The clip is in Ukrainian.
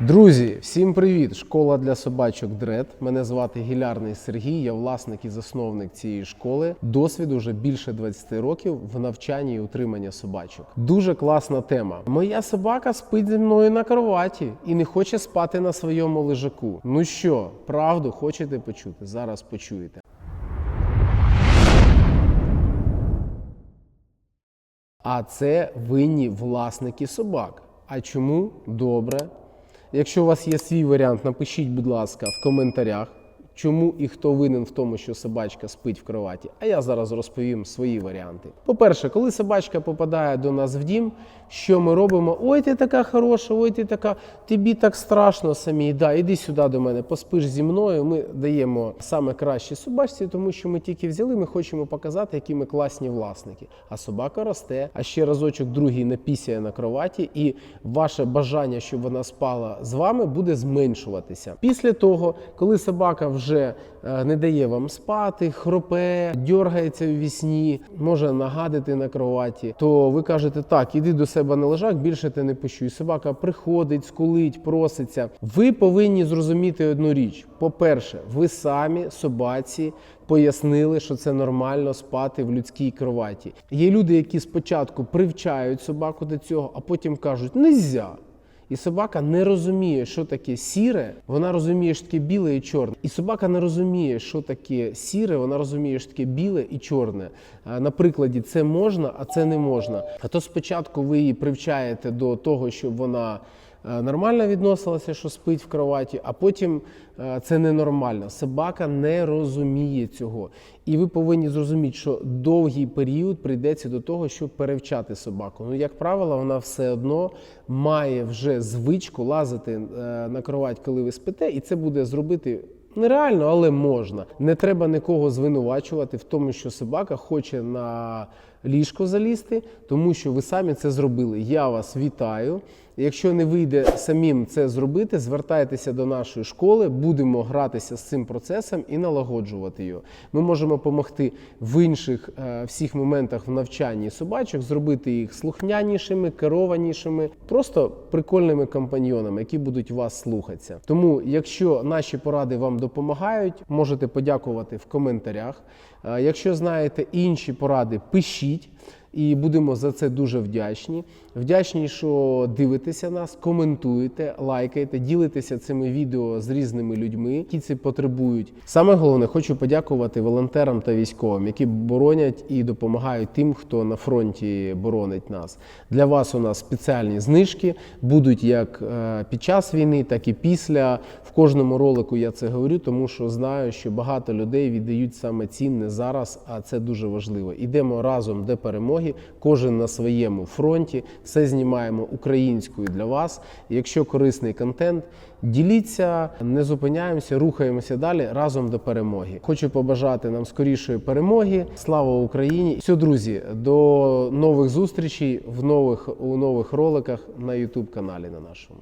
Друзі, всім привіт! Школа для собачок Дред. Мене звати Гілярний Сергій. Я власник і засновник цієї школи. Досвід уже більше 20 років в навчанні і утриманні собачок. Дуже класна тема. Моя собака спить зі мною на кроваті і не хоче спати на своєму лежаку. Ну що, правду хочете почути? Зараз почуєте. А це винні власники собак. А чому? Добре. Якщо у вас є свій варіант, напишіть, будь ласка, в коментарях, чому і хто винен в тому, що собачка спить в кроваті. А я зараз розповім свої варіанти. По-перше, коли собачка попадає до нас в дім, що ми робимо? Ой, ти така хороша, ой, ти така, тобі так страшно самій. Да, іди сюди до мене, поспиш зі мною. Ми даємо саме кращі собачці, тому що ми тільки взяли, ми хочемо показати, які ми класні власники. А собака росте, а ще разочок другий напісяє на кроваті, і ваше бажання, щоб вона спала з вами, буде зменшуватися. Після того, коли собака вже е, не дає вам спати, хропе, дергається у вісні, може нагадити на кроваті, то ви кажете, так, іди до себе на лежак, більше ти не пущу. І собака приходить, скулить, проситься. Ви повинні зрозуміти одну річ: по-перше, ви самі собаці пояснили, що це нормально спати в людській кроваті. Є люди, які спочатку привчають собаку до цього, а потім кажуть, нельзя. І собака не розуміє, що таке сіре, вона розуміє, що таке біле і чорне. І собака не розуміє, що таке сіре, вона розуміє, що таке біле і чорне. На прикладі це можна, а це не можна. А то спочатку ви її привчаєте до того, щоб вона нормально відносилася, що спить в кроваті, а потім е, це ненормально. Собака не розуміє цього. І ви повинні зрозуміти, що довгий період прийдеться до того, щоб перевчати собаку. Ну, як правило, вона все одно має вже звичку лазити е, на кровать, коли ви спите, і це буде зробити. Нереально, але можна. Не треба нікого звинувачувати в тому, що собака хоче на ліжко залізти, тому що ви самі це зробили. Я вас вітаю. Якщо не вийде самим це зробити, звертайтеся до нашої школи, будемо гратися з цим процесом і налагоджувати його. Ми можемо допомогти в інших е, всіх моментах в навчанні собачок, зробити їх слухнянішими, керованішими, просто прикольними компаньйонами, які будуть вас слухатися. Тому, якщо наші поради вам допомагають, можете подякувати в коментарях. Е, Якщо знаєте інші поради, пишіть вчить, і будемо за це дуже вдячні. Вдячні, що дивитеся нас, коментуєте, лайкаєте, ділитеся цими відео з різними людьми, які це потребують. Саме головне, хочу подякувати волонтерам та військовим, які боронять і допомагають тим, хто на фронті боронить нас. Для вас у нас спеціальні знижки будуть як е, під час війни, так і після. В кожному ролику я це говорю, тому що знаю, що багато людей віддають саме цінне зараз, а це дуже важливо. Ідемо разом де до перемоги, кожен на своєму фронті, все знімаємо українською для вас. Якщо корисний контент, діліться, не зупиняємося, рухаємося далі разом до перемоги. Хочу побажати нам скорішої перемоги. Слава Україні! Все, друзі, до нових зустрічей в нових у нових роликах на YouTube каналі на нашому.